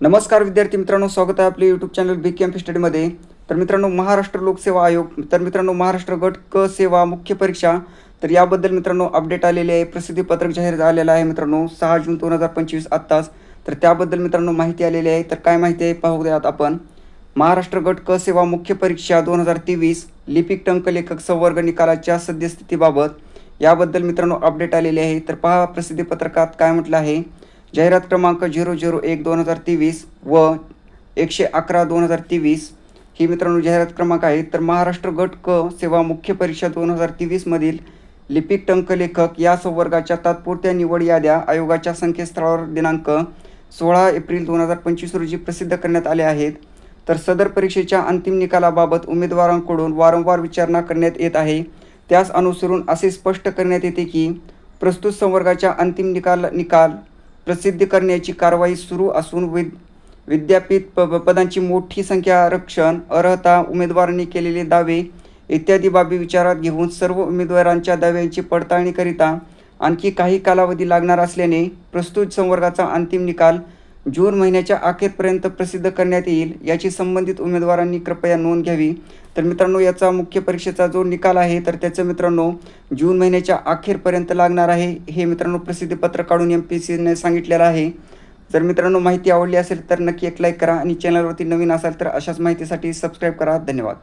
नमस्कार विद्यार्थी मित्रांनो स्वागत आहे आपले यूट्यूब चॅनल बी कॅम्प स्टडीमध्ये तर मित्रांनो महाराष्ट्र लोकसेवा आयोग तर मित्रांनो महाराष्ट्र गट क सेवा मुख्य परीक्षा तर याबद्दल मित्रांनो अपडेट आलेले आहे प्रसिद्धीपत्रक जाहीर झालेलं आहे मित्रांनो सहा जून दोन हजार पंचवीस आत्ताच. तर त्याबद्दल मित्रांनो माहिती आलेली आहे तर काय माहिती आहे पाहूयात आपण. महाराष्ट्र गट क सेवा मुख्य परीक्षा दोन हजार तेवीस लिपिक टंकलेखक संवर्ग निकालाच्या सद्यस्थितीबाबत. याबद्दल मित्रांनो अपडेट आलेले आहे तर पहा प्रसिद्धीपत्रकात काय म्हटलं आहे. जाहिरात क्रमांक झिरो झिरो एक दोन हजार तेवीस व एकशे अकरा दोन हजार तेवीस ही मित्रांनो जाहिरात क्रमांक आहे. तर महाराष्ट्र गट क सेवा मुख्य परीक्षा दोन हजार तेवीसमधील लिपिक टंकलेखक या संवर्गाच्या तात्पुरत्या निवड याद्या आयोगाच्या संकेतस्थळावर दिनांक सोळा एप्रिल दोन हजार पंचवीस रोजी प्रसिद्ध करण्यात आले आहेत. तर सदर परीक्षेच्या अंतिम निकालाबाबत उमेदवारांकडून वारंवार विचारणा करण्यात येत आहे. त्यास अनुसरून असे स्पष्ट करण्यात येते की प्रस्तुत संवर्गाच्या अंतिम निकाल निकाल प्रसिद्ध करण्याची कारवाई सुरू असून विद विद्यापीठ प प- पदांची मोठी संख्या आरक्षण अर्हता उमेदवारांनी केलेले दावे इत्यादी बाबी विचारात घेऊन सर्व उमेदवारांच्या दाव्यांची पडताळणीकरिता आणखी काही कालावधी लागणार असल्याने प्रस्तुत संवर्गाचा अंतिम निकाल जून महिन्याच्या अखेरपर्यंत प्रसिद्ध करण्यात येईल याची संबंधित उमेदवारांनी कृपया नोंद घ्यावी. तर मित्रांनो याचा मुख्य परीक्षेचा जो निकाल आहे तर त्याचं मित्रांनो जून महिन्याच्या अखेरपर्यंत लागणार आहे. हे मित्रांनो प्रसिद्धीपत्र काढून एम पी सीने सांगितलेलं आहे. जर मित्रांनो माहिती आवडली असेल तर नक्की एक लाईक करा आणि चॅनलवरती नवीन असाल तर अशाच माहितीसाठी सबस्क्राईब करा. धन्यवाद.